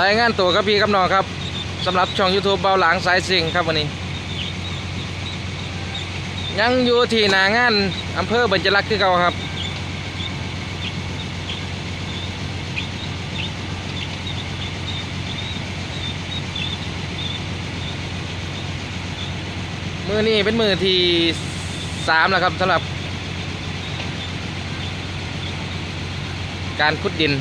รายงานตัวกับพี่กับน้องครับสำหรับช่อง YouTube เบาหลังสายสิงครับวันนี้ ยังอยู่ที่นางานอำเภอเบญจลักษ์คือเก่าครับ มือนี้เป็นมือที่สามแล้วครับสำหรับ การขุดดิน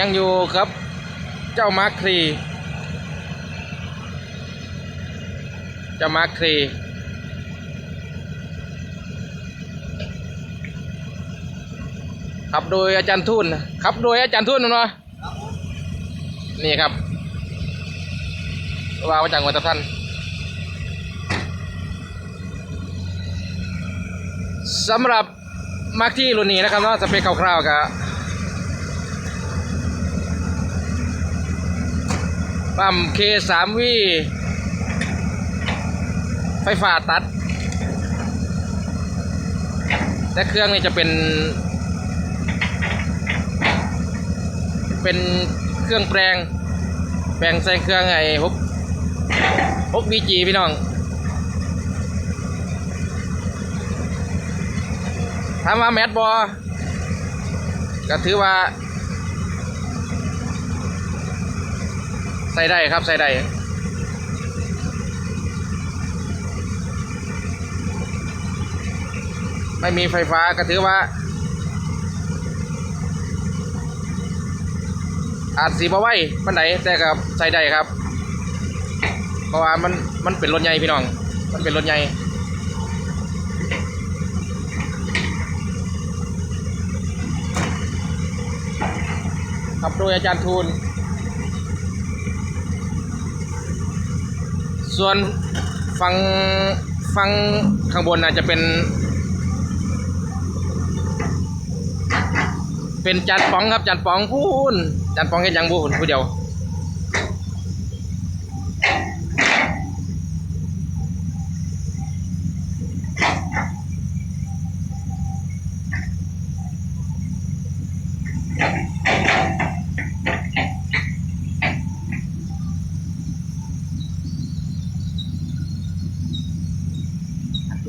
ยังอยู่ครับ เจ้ามาร์ครี เจ้ามาร์ครีขับโดยอาจารย์ทุนขับโดยอาจารย์ทุนนะเนาะนี่ครับว่ามาจากวัดตะท่านสำหรับมาร์คที่รุ่นนี้นะครับเนาะสเปคคร่าวๆกับ ปั๊ม K3V ไฟฟ้าตัด แต่เครื่องนี่จะเป็น เป็นเครื่องแปลง แปลงใส่เครื่องไอ้ฮกฮุกบีจีพี่น้องถามว่าแมทบอก็ถือว่า ใส่ได้ครับใส่ได้ไม่มีไฟฟ้าก็ถือว่า อาจสีบ่ไหวมันไหนแต่กับใส่ได้ครับ เพราะว่ามันมันเป็นรถใหญ่พี่น้อง มันเป็นรถใหญ่ขับโดยอาจารย์ทูล ส่วนฟังฟังข้างบนอาจจะเป็น เป็นจานป๋องครับจานป๋องพูนจานป๋องแค่ยังบูนผู้เดียว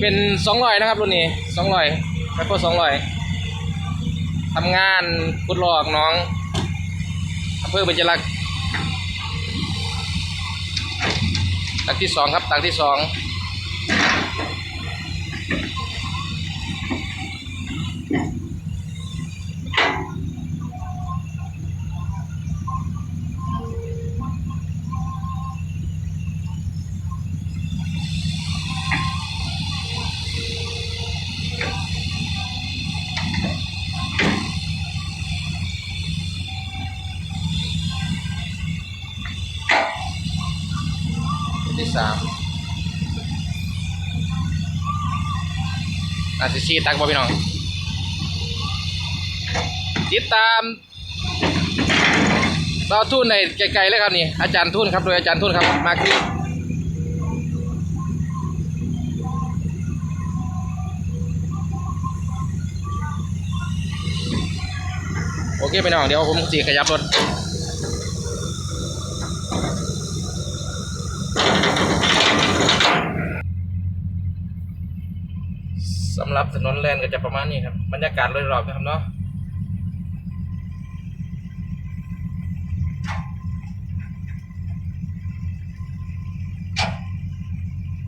เป็นสองร้อยนะครับรุ่นนี้สองร้อยไมโครสองร้อยทำงานพุดหลอกน้องอำเภอเบญจรักษ์ตักที่สองครับตักที่สอง สามอาจจะชี้ตักบ่พี่น้องติดตามเราทุนในไกลๆเลยครับนี่อาจารย์ทุนครับโดยอาจารย์ทุนครับมาคือโอเคพี่น้องเดี๋ยวผมสีขยับรถ สำหรับถนนแลนก็จะประมาณนี้ครับ บรรยากาศโดยรอบนะครับเนาะ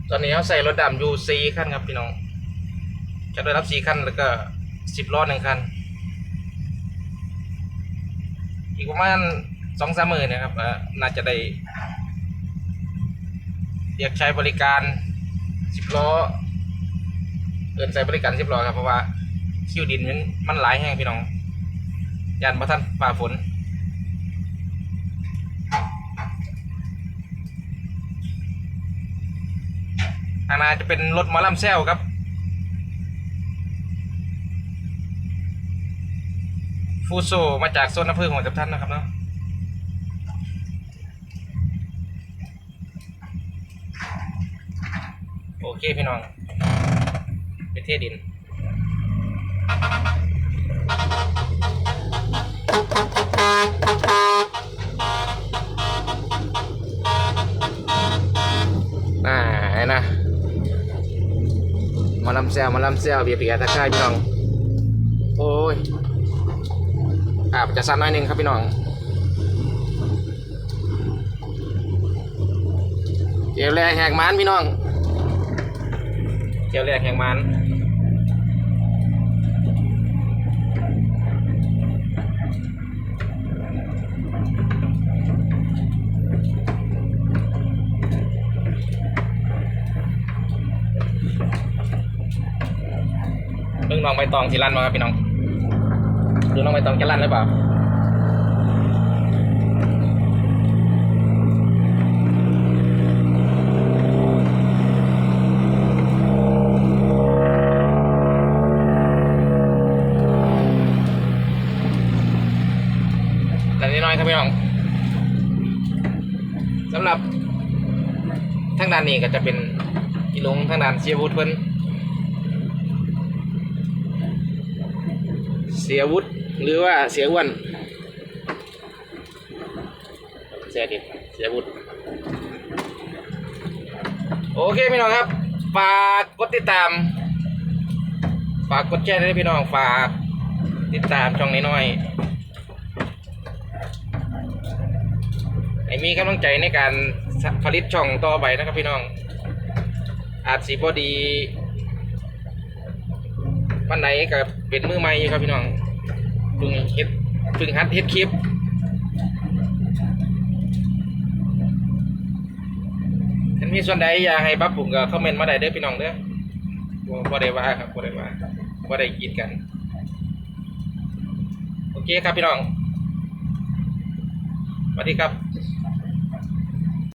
ตอนนี้เขาใส่รถดำอยู่สี่คันครับพี่น้อง จะได้รับสี่คันแล้วก็สิบล้อหนึ่งคัน อีกประมาณสองสามหมื่นนะครับน่าจะได้เรียกใช้บริการสิบล้อ เอินใช้บริการสิบล้อยครับเพราะว่าคิวดินมันมันหลายแห้งพี่น้องยานมาท่านฝ่าฝนทางหนาจะเป็นรถมอลำแซวครับฟูโซมาจากโซนน้ำพึ่งของจับท่านนะครับเนาะโอเคพี่น้อง ไปเทดินอ่าไอ้นะมาลำแซวมาลำแซวเบียร์เบียร์ทักทายพี่น้อง โอ้ยอ่าจะสั้นหน่อยนึงครับพี่น้องเจียวแรกแหกมันพี่น้องเจียวแรกแหกมัน น้องใบตองที่ร้านมาครับพี่น้องดูน้องใบตองจะร้านหรือเปล่าแต่นิดน้อยครับพี่น้องสำหรับทางด้านนี้ก็จะเป็นอีลงทางด้านเชียร์วูดเพิ่น เสียวุฒิหรือว่าเสียอ้วนเสียดิเสียวุฒิโอเคพี่น้องครับ ฝากกดติดตาม ฝากกดแชร์ด้วยพี่น้อง ฝากติดตามช่องน้อยๆให้มีกำลังใจในการผลิตช่องต่อไปนะครับพี่น้อง อาจสีพอดี วันไหนก็เป็นมือใหม่ครับพี่น้องเพิ่งเฮ็ดเพิ่งหัดเฮ็ดคลิปถ้ามีส่วนใดอยากให้ปรับปรุงก็คอมเมนต์มาได้เด้อพี่น้องเด้อบ่ได้ว่าครับบ่ได้ว่าบ่ได้กีดกัน โอเคครับพี่น้องสวัสดีครับ